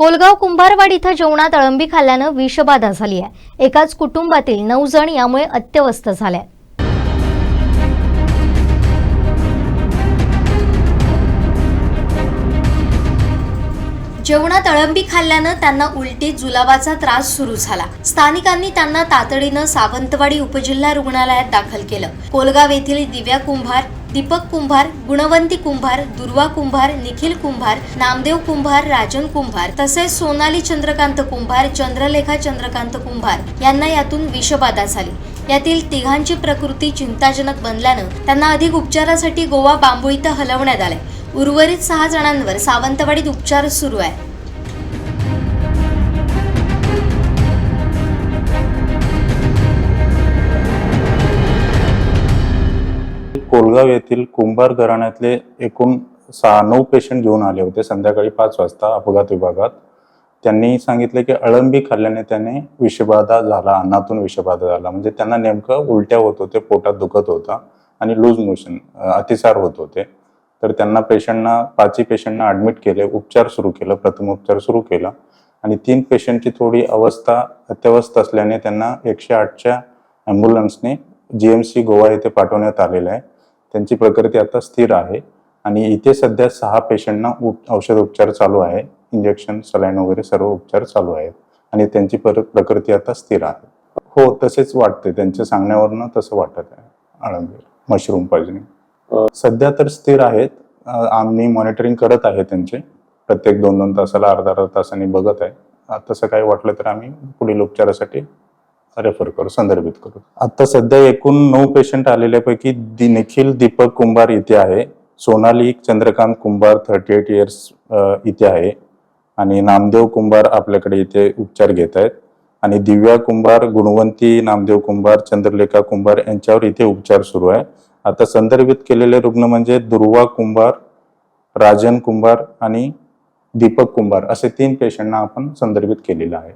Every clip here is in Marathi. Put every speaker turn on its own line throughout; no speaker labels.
कोलगाव कुंभारवाड इथं जेवणात अळंबी खाल्ल्यानं विषबाधा झाली आहे. एकाच कुटुंबातील नऊ जण यामुळे अत्यवस्थ झाले जेवणात अळंबी खाल्ल्यानं त्यांना उलटी जुलाबाचा त्रास सुरू झाला. स्थानिकांनी त्यांना तातडीनं सावंतवाडी उपजिल्हा रुग्णालयात दाखल केलं. कोलगाव येथील दिव्या कुंभार दीपक कुंभार गुणवंती कुंभार दुर्वा कुंभार निखिल कुंभार नामदेव कुंभार राजन कुंभार तसेच सोनाली चंद्रकांत कुंभार चंद्रलेखा चंद्रकांत कुंभार यांना यातून विषबाधा झाली. यातील तिघांची प्रकृती चिंताजनक बनल्यानं त्यांना अधिक उपचारासाठी गोवा बांबू इथं हलवण्यात आले उर्वरित सहा जणांवर सावंतवाडीत उपचार सुरू आहे.
कोलगाव येथील कुंभार घराण्यातले एकूण सहा नऊ पेशंट घेऊन आले होते संध्याकाळी पाच वाजता अपघात विभागात. त्यांनी सांगितले की अळंबी खाल्ल्याने त्याने विषबाधा झाला अन्नातून विषबाधा झाला. म्हणजे त्यांना नेमकं उलट्या होत होते पोटात दुखत होता आणि लूज मोशन अतिसार होत होते. तर त्यांना पेशंटना पाचही पेशंटना ॲडमिट केले उपचार सुरू केलं प्रथम उपचार सुरू केला. आणि तीन पेशंटची थोडी अवस्था अत्यवस्थ असल्याने त्यांना एकशे आठच्या ॲम्ब्युलन्सने जी एम सी गोवा येथे पाठवण्यात आलेलं आहे. त्यांची प्रकृती आता स्थिर आहे. आणि इथे सध्या सहा पेशंटना उप औषध उपचार चालू आहे. इंजेक्शन सलाईन वगैरे सर्व उपचार चालू आहेत. आणि त्यांची पर प्रकृती आता स्थिर आहे. हो तसेच वाटते त्यांच्या सांगण्यावरनं तसं वाटत आहे. आळंबीर मशरूम पॉयझनिंग सध्या तर स्थिर आहेत. आम्ही मॉनिटरिंग करत आहे त्यांचे. प्रत्येक दोन दोन तासाला अर्धा अर्धा तासांनी बघत आहे. तसं काही वाटलं तर आम्ही पुढील उपचारासाठी रेफर करू संदर्भित करू. आता सध्या एकूण नऊ पेशंट आलेल्यापैकी निखिल दीपक कुंभार इथे आहे. Sonali Chandrakant Kumbhar thirty eight years इथे आहे. आणि नामदेव कुंभार आपल्याकडे इथे उपचार घेत आहेत. आणि दिव्या कुंभार गुणवंती नामदेव कुंभार चंद्रलेखा कुंभार यांच्यावर इथे उपचार सुरू आहे. आता संदर्भित केलेले रुग्ण म्हणजे दुर्वा कुंभार राजन कुंभार आणि दीपक कुंभार. असे तीन पेशंटना आपण संदर्भित केलेलं आहे.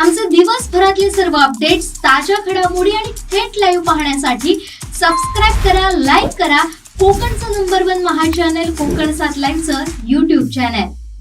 आमचे दिवसभरातले सर्व अपडेट्स ताज्या घडामोडी आणि थेट लाईव्ह पाहण्यासाठी सबस्क्राईब करा लाईक करा. कोकणचं नंबर वन महा चॅनल कोकण सात लाईनचं युट्यूब चॅनल